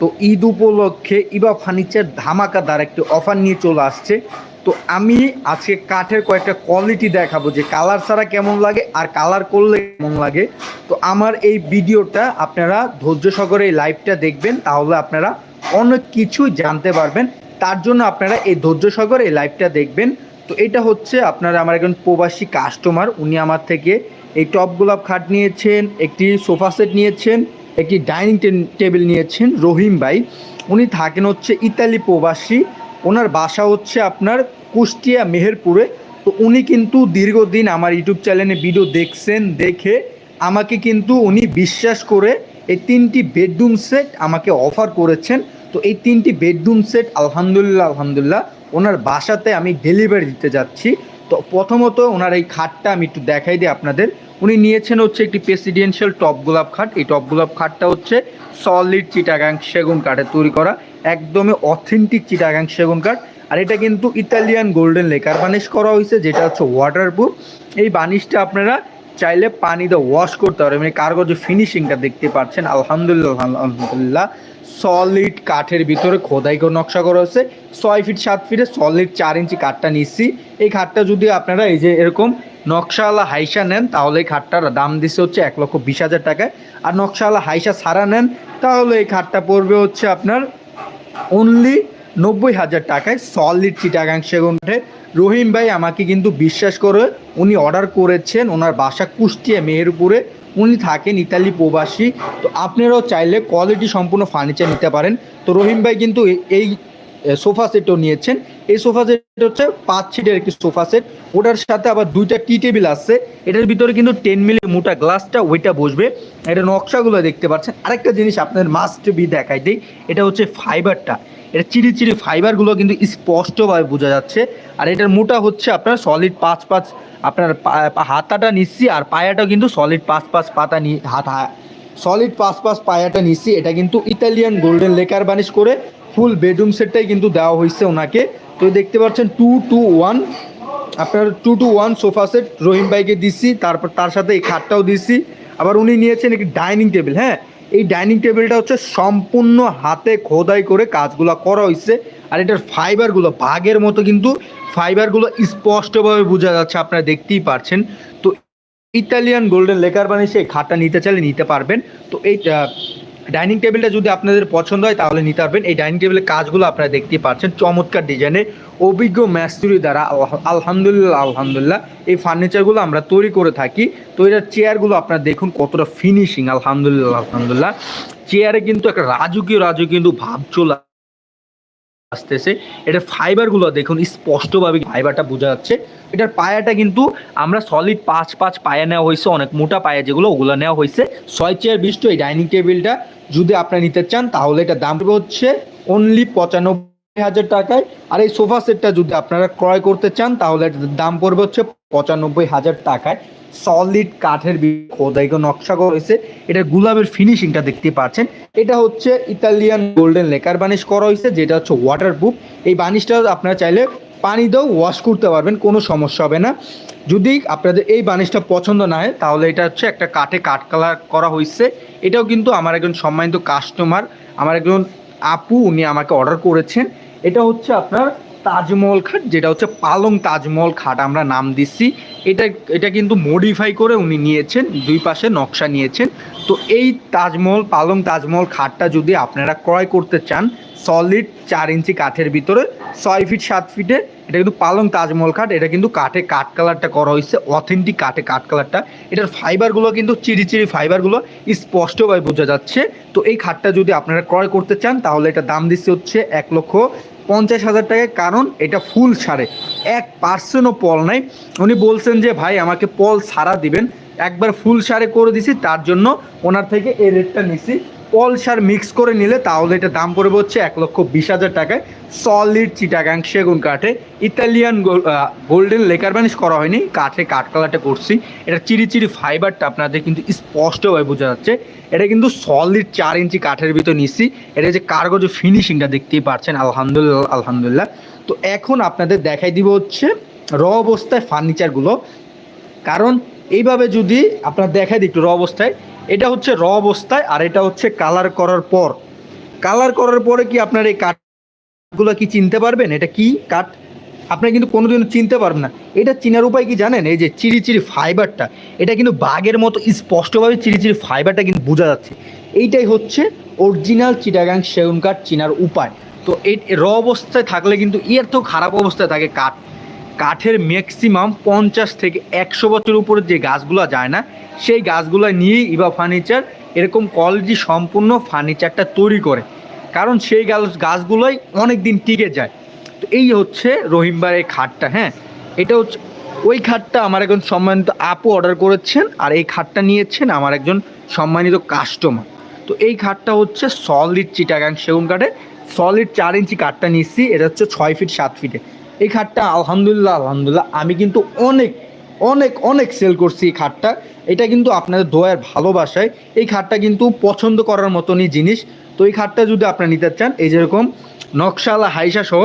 তো ঈদ উপলক্ষে ইবা ফার্নিচার ধামাকাদার একটি অফার নিয়ে চলে আসছে। তো আমি আজকে কাঠের কয়েকটা কোয়ালিটি দেখাবো যে কালার ছাড়া কেমন লাগে আর কালার করলে কেমন লাগে। তো আমার এই ভিডিওটা আপনারা ধৈর্য সহকারে এই লাইভটা দেখবেন, তাহলে আপনারা অনেক কিছু জানতে পারবেন। তার জন্য আপনারা এই ধৈর্য সহকারে এই লাইভটা দেখবেন। তো এটা হচ্ছে আপনারা আমার একজন প্রবাসী কাস্টমার উনি আমার থেকে এই টপ গোলাপ খাট নিয়েছেন, একটি সোফা সেট নিয়েছেন একটি ডাইনিং টেবিল নিয়েছেন রহিম ভাই। উনি থাকেন হচ্ছে ইতালি প্রবাসী। ওনার বাসা হচ্ছে আপনার কুষ্টিয়া মেহেরপুরে। তো উনি কিন্তু দীর্ঘদিন আমার ইউটিউব চ্যানেলে ভিডিও দেখছেন, দেখে আমাকে কিন্তু উনি বিশ্বাস করে এই তিনটি বেডরুম সেট আমাকে অফার করেছেন। তো এই তিনটি বেডরুম সেট আলহামদুলিল্লাহ আলহামদুলিল্লাহ ওনার বাসাতে আমি ডেলিভারি দিতে যাচ্ছি। তো প্রথমত ওনার এই খাটটা আমি একটু দেখাই দিই আপনাদের। উনি নিয়েছেন হচ্ছে একটি প্রেসিডেন্সিয়াল টপ গোলাপ খাট। এই টপ গোলাপ খাটটা হচ্ছে সলিড চিটাগাং সেগুন কাঠের তৈরি করা, একদমই অথেন্টিক চিটাগাং সেগুন কাঠ। আর এটা কিন্তু ইতালিয়ান গোল্ডেন লেকার বানিশ করা হয়েছে, যেটা হচ্ছে ওয়াটারপ্রুফ এই বানিশটা আপনারা চাইলে পানি দিয়ে ওয়াশ করতে পারবেন। মানে যে ফিনিশিংটা দেখতে পাচ্ছেন। আলহামদুলিল্লাহ আলহামদুলিল্লাহ। সলিড কাঠের ভিতরে খোদাই করে নকশা করা হয়েছে। ছয় ফিট সাত ফিটে সলিড চার ইঞ্চি কাঠটা নিচ্ছি এই খাটটা যদি আপনারা এই যে এরকম নকশাওয়ালা হাইসা নেন, তাহলে এই খাটটার দাম দিচ্ছে হচ্ছে এক লক্ষ বিশ হাজার টাকায়। আর নকশাওয়ালা হাইসা সারা নেন, তাহলে এই খাটটা পড়বে হচ্ছে আপনার অনলি নব্বই হাজার টাকায় সলিড চিটাগাং সেগুন কাঠে রহিম ভাই আমাকে কিন্তু বিশ্বাস করে, উনি অর্ডার করেছেন, ওনার বাসা কুষ্টিয়া মেহেরপুরে। উনি থাকেন ইতালি প্রবাসী। তো আপনারাও চাইলে কোয়ালিটি সম্পূর্ণ ফার্নিচার নিতে পারেন। তো রহিম ভাই কিন্তু এই সোফা সেটও নিয়েছেন। এই সোফা সেট হচ্ছে পাঁচ সিটের একটি সোফা সেট। ওটার সাথে আবার দুইটা টি টেবিল আসছে এটার ভিতরে কিন্তু টেন মিলি মোটা গ্লাসটা ওইটা বসবে। এটা নকশাগুলো দেখতে পাচ্ছেন। আরেকটা জিনিস আপনাদের মাস্ট বি দেখাই দিই। এটা হচ্ছে ফাইবারটা এটা চিরি চিরি ফাইবারগুলো কিন্তু স্পষ্টভাবে বোঝা যাচ্ছে। আর এটার মোটা হচ্ছে আপনার সলিড পাঁচ পাঁচ আপনার হাতাটা নিচ্ছি আর পায়াটাও কিন্তু সলিড পাঁচ পাঁচ পাতা নি, হাত সলিড পাঁচ পাঁচ পায়াটা নিচ্ছি। এটা কিন্তু ইতালিয়ান গোল্ডেন লেকার বানিশ করে ফুল বেডরুম সেটটাই কিন্তু দেওয়া হয়েছে ওনাকে। তো দেখতে পাচ্ছেন টু টু ওয়ান আপনার two two one sofa set Rahim ভাইকে দিচ্ছি, তারপর তার সাথে এই খাটটাও দিচ্ছি। আবার উনি নিয়েছেন একটি ডাইনিং টেবিল হ্যাঁ? এই ডাইনিং টেবিলটা হচ্ছে সম্পূর্ণ হাতে খোদাই করে কাজগুলো করা হয়েছে। আর এটার ফাইবারগুলো বাঘের মতো কিন্তু ফাইবারগুলো স্পষ্টভাবে বোঝা যাচ্ছে, আপনারা দেখতেই পারছেন। তো ইতালিয়ান গোল্ডেন লেকার বানিয়ে এই খাটটা নিতে চাইলে নিতে পারবেন। তো এই ডাইনিং টেবিলটা যদি আপনাদের পছন্দ হয়, তাহলে নিতে পারবেন। এই ডাইনিং টেবিলের কাজগুলো আপনারা দেখতে পাচ্ছেন। চমৎকার ডিজাইনের অভিজ্ঞ ম্যাস্তুরি দ্বারা আলহামদুলিল্লাহ আলহামদুলিল্লাহ, এই ফার্নিচারগুলো আমরা তৈরি করে থাকি। তো এটার চেয়ারগুলো আপনারা দেখুন, কতটা ফিনিশিং আলহামদুলিল্লাহ আলহামদুলিল্লাহ। চেয়ারে কিন্তু একটা রাজকীয় রাজু কিন্তু ভাব চলে আসতেছে। এটার ফাইবারগুলো দেখুন, স্পষ্টভাবে ফাইবারটা বোঝা যাচ্ছে। এটার পায়াটা কিন্তু আমরা সলিড পাঁচ পাঁচ পায়া নেওয়া হয়েছে, অনেক মোটা পায়া যেগুলো, ওগুলো নেওয়া হয়েছে। ছয় চেয়ার বিশিষ্ট এই ডাইনিং টেবিলটা যদি আপনি নিতে চান, তাহলে এটা দাম হচ্ছে অনলি পঁচানব্বই হাজার টাকায়। আর এই সোফা সেটটা যদি আপনারা ক্রয় করতে চান, তাহলে দাম পড়বে হচ্ছে পঁচানব্বই হাজার টাকায়। সলিড কাঠের খোদাই নকশা করা হয়েছে। এটার গুলাবের ফিনিশিংটা দেখতে পাচ্ছেন। এটা হচ্ছে ইতালিয়ান গোল্ডেন লেকার বানিশ করা হয়েছে, যেটা হচ্ছে ওয়াটারপ্রুফ এই বানিশটা আপনারা চাইলে পানি দিয়েও ওয়াশ করতে পারবেন, কোনো সমস্যা হবে না। যদি আপনাদের এই বানিশটা পছন্দ না হয়, তাহলে এটা হচ্ছে একটা কাঠে কাঠ কালার করা হয়েছে। এটাও কিন্তু আমার একজন সম্মানিত কাস্টমার আমার একজন আপু, উনি আমাকে অর্ডার করেছেন। এটা হচ্ছে আপনার তাজমহল খাট, যেটা হচ্ছে পালং তাজমহল খাট, আমরা নাম দিচ্ছি। এটা এটা কিন্তু মডিফাই করে উনি নিয়েছেন, দুই পাশে নকশা নিয়েছেন। তো এই তাজমহল, পালং তাজমহল খাটটা যদি আপনারা ক্রয় করতে চান সলিড চার ইঞ্চি কাঠের ভিতরে, ছয় ফিট সাত ফিটে এটা কিন্তু পালং তাজমহল খাট, এটা কিন্তু কাঠে কাঠ কালারটা করা হয়েছে অথেন্টিক কাঠে কাঠ কালারটা। এটার ফাইবারগুলো কিন্তু চিরি চিরি ফাইবারগুলো স্পষ্টভাবে বোঝা যাচ্ছে। তো এই খাটটা যদি আপনারা ক্রয় করতে চান, তাহলে এটা দাম দিচ্ছে হচ্ছে এক লক্ষ পঞ্চাশ হাজার টাকায়, কারণ এটা ফুল সারে। এক পার্সেন্টও পল নাই। উনি বলছেন যে, ভাই, আমাকে পল সারা দিবেন। একবার ফুল সারে করে দিছি, তার জন্য ওনার থেকে এই রেটটা নিছি। পল সার মিক্স করে নিলে তাহলে এটা দাম পড়বে হচ্ছে এক লক্ষ বিশ হাজার টাকায়। সলিড চিটাগাং সেগুন কাঠে। ইতালিয়ান গোল্ডেন লেকার বানিশ করা হয়নি। কাঠে কাঠ কালারটা করছি। এটা চিরি চিরি ফাইবারটা আপনাদের কিন্তু স্পষ্টভাবে বোঝা যাচ্ছে। এটা কিন্তু সলিড চার ইঞ্চি কাঠের ভিতর নিচ্ছি। এটা যে কার্গজ ফিনিশিংটা দেখতেই পাচ্ছেন আলহামদুলিল্লাহ আলহামদুলিল্লাহ। তো এখন আপনাদের দেখাই দিব হচ্ছে র অবস্থায় ফার্নিচারগুলো কারণ এইভাবে যদি আপনার দেখাই দিই একটু র অবস্থায় এটা হচ্ছে র অবস্থায় আর এটা হচ্ছে কালার করার পর। কালার করার পরে কি আপনার এই কাঠগুলো কি চিনতে পারবেন? এটা কি কাঠ আপনি কিন্তু কোনোদিনও চিনতে পারবেন না। এটা চিনার উপায় কি জানেন? এই যে চিরি চিরি ফাইবারটা এটা কিন্তু বাঘের মতো স্পষ্টভাবে চিরি চিরি ফাইবারটা কিন্তু বোঝা যাচ্ছে। এইটাই হচ্ছে অরিজিনাল চিটাগাং সেগুন কাঠ চিনার উপায়। তো এই র অবস্থায় থাকলে কিন্তু এর তো খারাপ অবস্থায় থাকে কাঠ কাঠের ম্যাক্সিমাম পঞ্চাশ থেকে একশো বছর উপরে যে গাছগুলো যায় না সেই গাছগুলো নিয়েই ইবা ফার্নিচার এরকম কোয়ালিটি সম্পূর্ণ ফার্নিচারটা তৈরি করে। কারণ সেই গাছ, গাছগুলোই অনেক দিন টিকে যায়। তো এই হচ্ছে রহিমবার এই খাটটা হ্যাঁ? এটা হচ্ছে, ওই খাটটা আমার একজন সম্মানিত আপু অর্ডার করেছেন, আর এই খাটটা নিয়েছেন আমার একজন সম্মানিত কাস্টমার তো এই খাটটা হচ্ছে সলিড চিটাগাং সেগুন কাঠে সলিড চার ইঞ্চি কাঠটা নিচ্ছি এটা হচ্ছে ছয় ফিট সাত ফিটে এই খাটটা আলহামদুলিল্লাহ আলহামদুলিল্লাহ, আমি কিন্তু অনেক অনেক অনেক সেল করছি এই খাটটা। এটা কিন্তু আপনাদের দোয়ার ভালোবাসায়। এই খাটটা কিন্তু পছন্দ করার মতনই জিনিস। তো এই খাটটা যদি আপনারা নিতে চান, এই যেরকম নকশালা হাইসা সহ,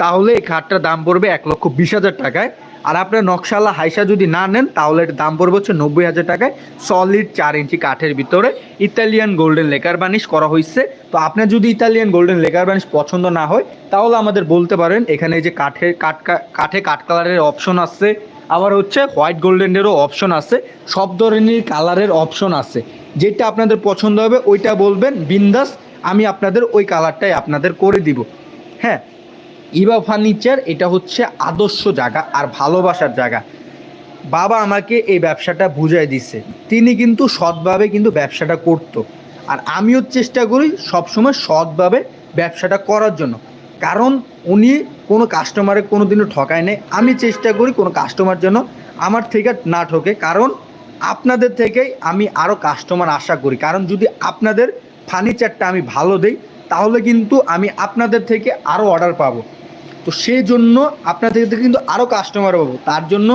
তাহলে এই খাটটার দাম পড়বে এক লক্ষ বিশ হাজার টাকায়। আর আপনার নকশালা হাইসা যদি না নেন, তাহলে এটার দাম পড়বে হচ্ছে নব্বই হাজার টাকায়। সলিড চার ইঞ্চি কাঠের ভিতরে ইতালিয়ান গোল্ডেন লেকার বানিশ করা হয়েছে তো আপনার যদি ইতালিয়ান গোল্ডেন লেকার বানিশ পছন্দ না হয়, তাহলে আমাদের বলতে পারেন, এখানে যে কাঠের কাঠ, কাঠে কাঠ কালারের অপশন আছে। আবার হচ্ছে হোয়াইট গোল্ডেনেরও অপশন আছে, সব ধরনের কালারের অপশন আছে। যেটা আপনাদের পছন্দ হবে, ওইটা বলবেন, বিন্দাস, আমি আপনাদের ওই কালারটাই আপনাদের করে দিব। হ্যাঁ ইবা ফার্নিচার, এটা হচ্ছে আদর্শ জায়গা আর ভালোবাসার জায়গা। বাবা আমাকে এই ব্যবসাটা বুঝাই দিছে। তিনি কিন্তু সৎভাবে কিন্তু ব্যবসাটা করতো। আর আমিও চেষ্টা করি সবসময় সৎভাবে ব্যবসাটা করার জন্য। কারণ উনি কোনো কাস্টমারে কোনো দিনও ঠকায় নেই। আমি চেষ্টা করি কোনো কাস্টমার যেন আমার থেকে না ঠকে। কারণ আপনাদের থেকেই আমি আরও কাস্টমার আশা করি। কারণ যদি আপনাদের ফার্নিচারটা আমি ভালো দেই, তাহলে কিন্তু আমি আপনাদের থেকে আরও অর্ডার পাবো। তো সেই জন্য আপনাদের থেকে কিন্তু আরও কাস্টমার পাবো। তার জন্য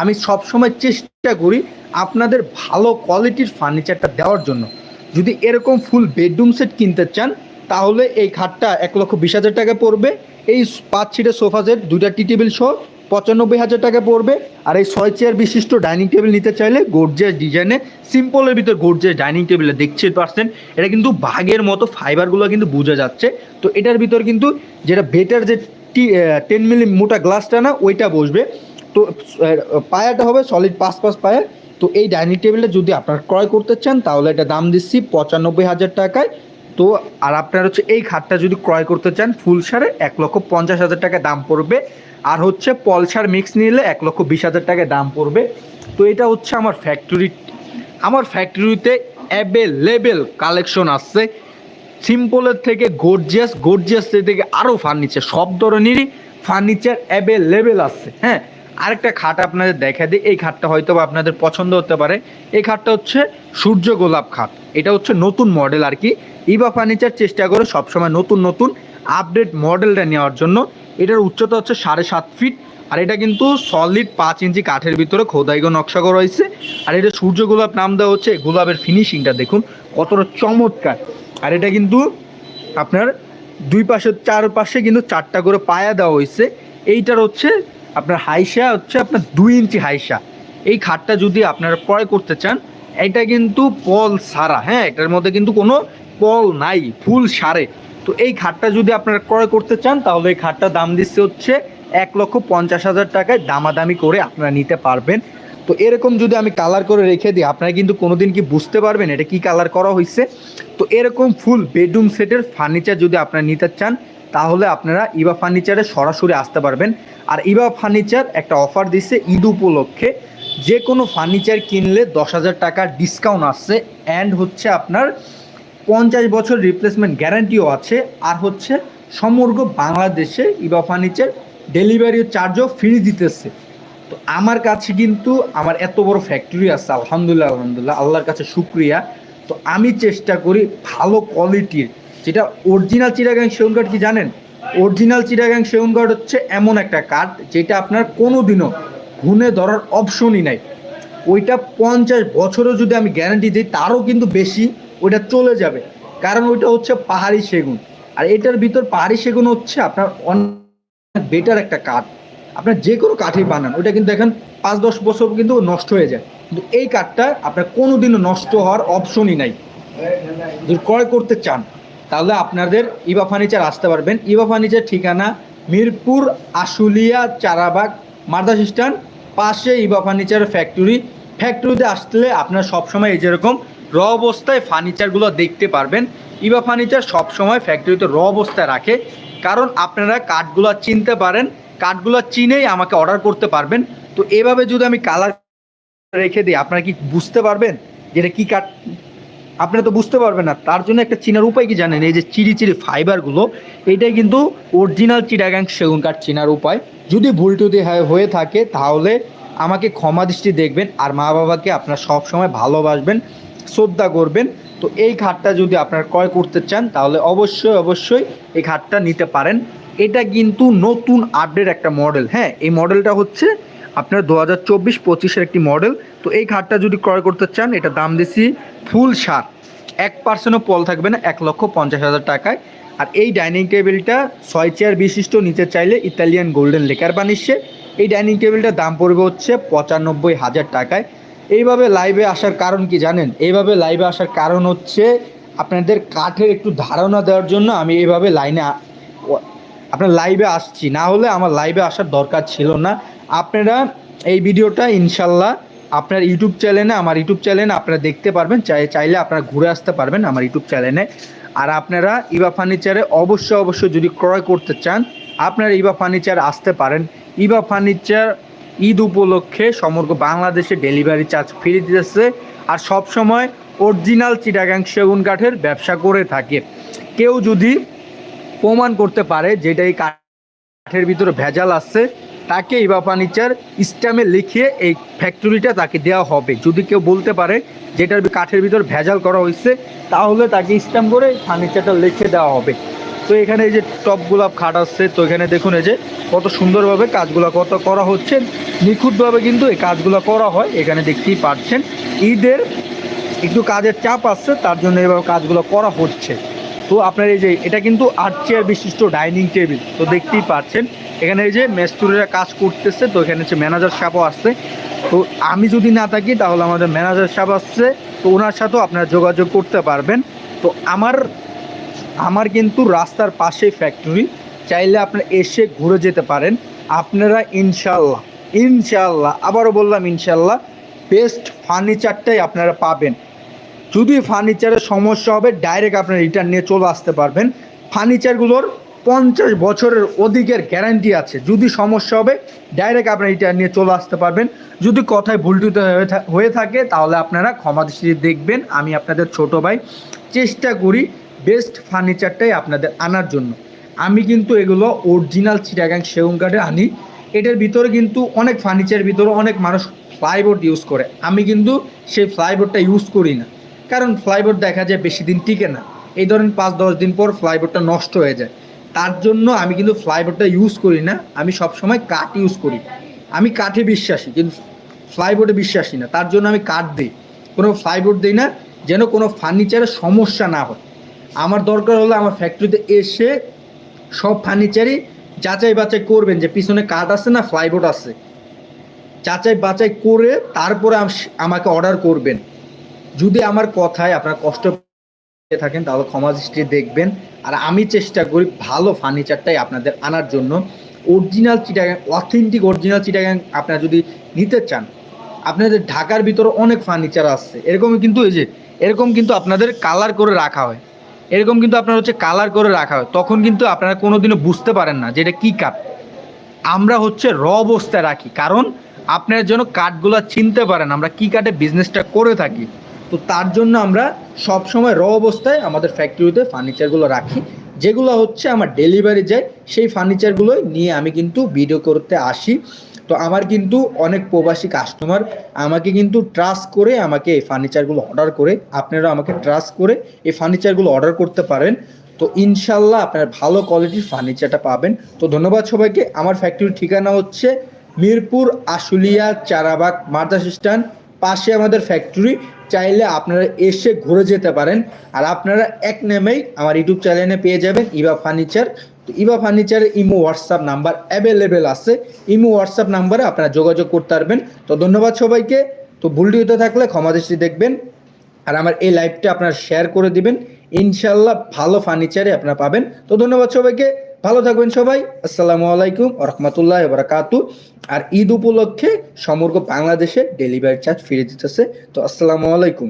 আমি সবসময় চেষ্টা করি আপনাদের ভালো কোয়ালিটির ফার্নিচারটা দেওয়ার জন্য। যদি এরকম ফুল বেডরুম সেট কিনতে চান তাহলে এই খাটটা এক লক্ষ বিশ হাজার টাকা পড়বে। এই পাঁচ সিটের সোফা সেট, দুইটা টি টেবিল সহ পঁচানব্বই হাজার টাকা পড়বে। আর এই ছয় চেয়ার বিশিষ্ট ডাইনিং টেবিল নিতে চাইলে গোর্জিয়াস ডিজাইনে সিম্পলের ভিতর গোর্জিয়াস ডাইনিং টেবিলে দেখতে পারছেন। এটা কিন্তু বাঘের মতো ফাইবারগুলো কিন্তু বোঝা যাচ্ছে। তো এটার ভিতর কিন্তু যেটা বেটার যে টি টেন মিলি মোটা গ্লাসটা না, ওইটা বসবে। তো পায়াটা হবে সলিড পাঁচ পাঁচ পায়া। তো এই ডাইনিং টেবিলটা যদি আপনারা ক্রয় করতে চান, তাহলে এটা দাম দিচ্ছি পঁচানব্বই হাজার টাকায়। তো, আর আপনার হচ্ছে এই খাটটা যদি ক্রয় করতে চান, ফুল সারে এক লক্ষ পঞ্চাশ হাজার টাকা দাম পড়বে। আর হচ্ছে পলসার মিক্স নিলে এক লক্ষ বিশ হাজার টাকা দাম পড়বে। তো এটা হচ্ছে আমার ফ্যাক্টরি আমার ফ্যাক্টরিতে অ্যাভেলেবেল কালেকশন আসছে। সিম্পলের থেকে গর্জিয়াস গর্জিয়াস থেকে আরও ফার্নিচার সব ধরনেরই ফার্নিচার অ্যাভেলেবেল আসছে হ্যাঁ? আরেকটা খাট আপনাদের দেখা দিই। এই খাটটা হয়তো বা আপনাদের পছন্দ হতে পারে। এই খাটটা হচ্ছে সূর্য গোলাপ খাট। এটা হচ্ছে নতুন মডেল আর কি। ইবা ফার্নিচার চেষ্টা করে সবসময় নতুন নতুন আপডেট মডেলটা নেওয়ার জন্য। এটার উচ্চতা হচ্ছে সাড়ে সাত ফিট। আর এটা কিন্তু সলিড পাঁচ ইঞ্চি কাঠের ভিতরে খোদাইগো নকশা করা হয়েছে। আর এটা সূর্য গোলাপ নাম দেওয়া হচ্ছে। গোলাপের ফিনিশিংটা দেখুন, কতটা চমৎকার। আর এটা কিন্তু আপনার দুই পাশে চার পাশে কিন্তু চারটা করে পায়া দেওয়া হয়েছে। এইটার হচ্ছে আপনার হাইসা হচ্ছে আপনার দুই ইঞ্চি হাইসা। এই খাটটা যদি আপনারা ক্রয় করতে চান, এটা কিন্তু পল সারা হ্যাঁ? এটার মধ্যে কিন্তু কোনো পল নাই, ফুল সারে। তো এই খাটটা যদি আপনারা ক্রয় করতে চান, তাহলে এই খাটটা দাম দিচ্ছে হচ্ছে এক লক্ষ পঞ্চাশ হাজার টাকায়। দামাদামি করে আপনারা নিতে পারবেন। তো এরকম যদি আমি কালার করে রেখে দিই, আপনারা কিন্তু কোনোদিন কি বুঝতে পারবেন এটা কি কালার করা হয়েছে তো এরকম ফুল বেডরুম সেটের ফার্নিচার যদি আপনারা নিতে চান তাহলে আপনারা ইবা ফার্নিচারে সরাসরি আসতে পারবেন। আর ইবা ফার্নিচার একটা অফার দিচ্ছে ঈদ উপলক্ষে। যে কোনো ফার্নিচার কিনলে দশ হাজার টাকার ডিসকাউন্ট আসছে। অ্যান্ড হচ্ছে আপনার পঞ্চাশ বছর রিপ্লেসমেন্ট গ্যারান্টিও আছে। আর হচ্ছে সমগ্র বাংলাদেশে ইবা ফার্নিচার ডেলিভারি চার্জও ফ্রি দিতেছে। তো আমার কাছে কিন্তু আমার এত বড় ফ্যাক্টরি আছে, আলহামদুলিল্লাহ আলহামদুলিল্লাহ, আল্লাহর কাছে শুক্রিয়া। তো আমি চেষ্টা করি ভালো কোয়ালিটির যেটা অরিজিনাল চিরাগাং সেগুন কাঠ কি জানেন? অরিজিনাল চিরাগাং সেগুন কাঠ হচ্ছে এমন একটা কাঠ যেটা আপনার কোনো দিনও ঘুনে ধরার অপশনই নাই। ওইটা পঞ্চাশ বছরও যদি আমি গ্যারান্টি দিই, তারও কিন্তু বেশি ওইটা চলে যাবে। কারণ ওইটা হচ্ছে পাহাড়ি সেগুন। আর এটার ভিতর পাহাড়ি সেগুন হচ্ছে আপনার অনেক বেটার একটা কাঠ। আপনার যে কোনো কাঠই বানান, ওইটা কিন্তু দেখেন পাঁচ দশ বছর কিন্তু নষ্ট হয়ে যায়। কিন্তু এই কাঠটা আপনার কোনো দিনও নষ্ট হওয়ার অপশনই নাই। যদি ক্রয় করতে চান তাহলে আপনাদের ইবা ফার্নিচার আসতে পারবেন। ইবা ফার্নিচার ঠিকানা মিরপুর আশুলিয়া চারাবাগ মার্দাস স্ট্যান্ড পাশে ইবা ফার্নিচার ফ্যাক্টরি। ফ্যাক্টরিতে আসলে আপনারা সবসময় এই যেরকম র অবস্থায় ফার্নিচারগুলো দেখতে পারবেন। ইবা ফার্নিচার সবসময় ফ্যাক্টরিতে র অবস্থায় রাখে। কারণ আপনারা কাঠগুলো চিনতে পারেন, কাঠগুলো চিনেই আমাকে অর্ডার করতে পারবেন। তো এভাবে যদি আমি কালার রেখে দিই, আপনারা কি বুঝতে পারবেন যেটা কি কাঠ? আপনারা তো বুঝতে পারবেন না, তার জন্য একটা চিনার উপায় কি জানেন? এই যে চিরি চিরি ফাইবারগুলো এইটাই কিন্তু অরিজিনাল চিটাগাং সেগুন কাঠ চিনার উপায়। যদি ভুল হয়- হয়ে থাকে, তাহলে আমাকে ক্ষমা দৃষ্টি দেখবেন আর মা বাবাকে আপনারা সবসময় ভালোবাসবেন, শ্রদ্ধা করবেন। তো এই খাটটা যদি আপনারা ক্রয় করতে চান, তাহলে অবশ্যই অবশ্যই এই খাটটা নিতে পারেন। এটা কিন্তু নতুন আপডেট একটা মডেল হ্যাঁ এই মডেলটা হচ্ছে আপনার দু হাজার চব্বিশ পঁচিশের একটি মডেল। তো এই খাটটা যদি ক্রয় করতে চান, এটা দাম দিছি ফুল সার। এক পার্সেন্টও পল থাকবে না, এক লক্ষ পঞ্চাশ হাজার টাকায়। আর এই ডাইনিং টেবিলটা ছয় চেয়ার বিশিষ্ট, নিচে চাইলে ইতালিয়ান গোল্ডেন লেকার বানিয়েছে। এই ডাইনিং টেবিলটার দাম পড়বে হচ্ছে পঁচানব্বই হাজার টাকায়। এইভাবে লাইভে আসার কারণ কি জানেন? এইভাবে লাইভে আসার কারণ হচ্ছে আপনাদের কাঠের একটু ধারণা দেওয়ার জন্য আমি এইভাবে লাইনে আপনার লাইভে আসছি। না হলে আমার লাইভে আসার দরকার ছিল না। আপনারা এই ভিডিওটা ইনশাল্লাহ আপনার ইউটিউব চ্যানেলে আমার ইউটিউব চ্যানেলে আপনারা দেখতে পারবেন। চাই, চাইলে আপনারা ঘুরে আসতে পারবেন আমার ইউটিউব চ্যানেলে আর আপনারা ইবা ফার্নিচারে অবশ্যই অবশ্যই যদি ক্রয় করতে চান, আপনারা ইবা ফার্নিচার আসতে পারেন। ইবা ফার্নিচার ঈদ উপলক্ষে সমগ্র বাংলাদেশে ডেলিভারি চার্জ ফ্রি দিতেছে। আর সব সময় অরিজিনাল চিটাগাং সেগুন কাঠের ব্যবসা করে থাকে। কেউ যদি প্রমাণ করতে পারে যেটা এই কাঠের ভিতরে ভেজাল আসছে, তাকে ইবা ফার্নিচার স্ট্যামে লিখিয়ে এই ফ্যাক্টরিটা তাকে দেওয়া হবে। যদি কেউ বলতে পারে যেটার কাঠের ভিতর ভেজাল করা হয়েছে, তাহলে তাকে স্ট্যাম্প করে ফার্নিচারটা লিখে দেওয়া হবে। তো এখানে এই যে টপ গোলাপ খাট আসছে, তো এখানে দেখুন এই যে কত সুন্দরভাবে কাজগুলো কত করা হচ্ছে। নিখুঁতভাবে কিন্তু এই কাজগুলো করা হয়, এখানে দেখতেই পাচ্ছেন। ঈদের একটু কাজের চাপ আসছে, তার জন্য এভাবে কাজগুলো করা হচ্ছে। তো আপনার এই যে, এটা কিন্তু আট চেয়ার বিশিষ্ট ডাইনিং টেবিল তো দেখতেই পাচ্ছেন। এখানে এই যে মেস্তুরিরা কাজ করতেছে, তো এখানে হচ্ছে ম্যানেজার সাপও আসছে তো আমি যদি না থাকি, তাহলে আমাদের ম্যানেজার সাপ আসছে তো ওনার সাথেও আপনারা যোগাযোগ করতে পারবেন। তো আমার আমার কিন্তু রাস্তার পাশেই ফ্যাক্টরি চাইলে আপনারা এসে ঘুরে যেতে পারেন। আপনারা ইনশাল্লাহ ইনশাল্লাহ আবারও বললাম ইনশাল্লাহ বেস্ট ফার্নিচারটাই আপনারা পাবেন। যদি ফার্নিচারের সমস্যা হবে ডাইরেক্ট আপনার রিটার্ন নিয়ে চলে আসতে পারবেন। ফার্নিচারগুলোর পঞ্চাশ বছরের অধিকের গ্যারান্টি আছে। যদি সমস্যা হবে ডাইরেক্ট আপনার রিটার্ন নিয়ে চলে আসতে পারবেন। যদি কথায় ভুলটুতে হয়ে থাকে, তাহলে আপনারা ক্ষমা দৃষ্টিতে দেখবেন। আমি আপনাদের ছোট ভাই, চেষ্টা করি বেস্ট ফার্নিচারটাই আপনাদের আনার জন্য। আমি কিন্তু এগুলো অরিজিনাল চিটাগাং সেগুন কাঠে আনি। এটার ভিতরে কিন্তু অনেক ফার্নিচারের ভিতরে অনেক মানুষ ফ্লাইবোর্ড ইউজ করে। আমি কিন্তু সেই ফ্লাইবোর্ডটা ইউজ করি না। কারণ ফ্লাইবোর্ড দেখা যায় বেশি দিন টিকে না। এই ধরেন পাঁচ, দশ দিন পর ফ্লাইবোর্ডটা নষ্ট হয়ে যায়। তার জন্য আমি কিন্তু ফ্লাইবোর্ডটা ইউজ করি না। আমি সবসময় কাঠ ইউজ করি। আমি কাঠে বিশ্বাসী, কিন্তু ফ্লাইবোর্ডে বিশ্বাসী না। তার জন্য আমি কাঠ দিই। কোনো ফ্লাইবোর্ড দিই না, যেন কোনো ফার্নিচারের সমস্যা না হয়। আমার দরকার হলে আমার ফ্যাক্টরিতে এসে সব ফার্নিচারই যাচাই বাছাই করবেন যে পিছনে কাঠ আছে না ফ্লাইবোর্ড আছে। যাচাই বাছাই করে তারপরে আমাকে অর্ডার করবেন। যদি আমার কথায় আপনার কষ্ট থাকেন, তাহলে ক্ষমা দৃষ্টি দেখবেন। আর আমি চেষ্টা করি ভালো ফার্নিচারটাই আপনাদের আনার জন্য। Original Chittagong authentic original Chittagong আপনারা যদি নিতে চান, আপনাদের ঢাকার ভিতরে অনেক ফার্নিচার আসছে এরকম কিন্তু এই যে, এরকম কিন্তু আপনাদের কালার করে রাখা হয়। এরকম কিন্তু আপনার হচ্ছে কালার করে রাখা হয়। তখন কিন্তু আপনারা কোনোদিনও বুঝতে পারেন না যে এটা কী কাঠ আমরা হচ্ছে র অবস্থায় রাখি। কারণ আপনার জন্য কাঠগুলো চিনতে পারেন, আমরা কী কাঠে বিজনেসটা করে থাকি। তো তার জন্য আমরা সব সময় র অবস্থায় আমাদের ফ্যাক্টরিতে ফার্নিচারগুলো রাখি। যেগুলো হচ্ছে আমার ডেলিভারি যায়, সেই ফার্নিচারগুলোই নিয়ে আমি কিন্তু ভিডিও করতে আসি। তো আমার কিন্তু অনেক প্রবাসী কাস্টমার আমাকে কিন্তু ট্রাস্ট করে আমাকে এই ফার্নিচারগুলো অর্ডার করে। আপনারা আমাকে ট্রাস্ট করে এই ফার্নিচারগুলো অর্ডার করতে পারেন। তো ইনশাল্লাহ আপনার ভালো কোয়ালিটির ফার্নিচারটা পাবেন। তো ধন্যবাদ সবাইকে। আমার ফ্যাক্টরির ঠিকানা হচ্ছে মিরপুর আশুলিয়া চারাবাগ মার্দাস স্ট্যান্ড, পাশে আমাদের ফ্যাক্টরি চাইলে আপনারা এসে ঘুরে যেতে পারেন। আর আপনারা এক নেমেই আমার ইউটিউব চ্যানেলে পেয়ে যাবেন ইবা ফার্নিচার। তো ইবা ফার্নিচারের ইমো হোয়াটসঅ্যাপ নাম্বার অ্যাভেলেবেল আছে। ইমো হোয়াটসঅ্যাপ নাম্বারে আপনারা যোগাযোগ করতে পারবেন। তো ধন্যবাদ সবাইকে। তো ভুলটি হতে থাকলে ক্ষমা দৃষ্টি দেখবেন। আর আমার এই লাইভটা আপনারা শেয়ার করে দিবেন। ইনশাল্লাহ ভালো ফার্নিচারে আপনারা পাবেন। তো ধন্যবাদ সবাইকে। ভালো থাকবেন সবাই। আসসালামু আলাইকুম রহমতুল্লাহ বারাকাতু আর ঈদ উপলক্ষে সমগ্র বাংলাদেশে ডেলিভারি চার্জ ফিরে দিতেছে। তো আসসালামু আলাইকুম।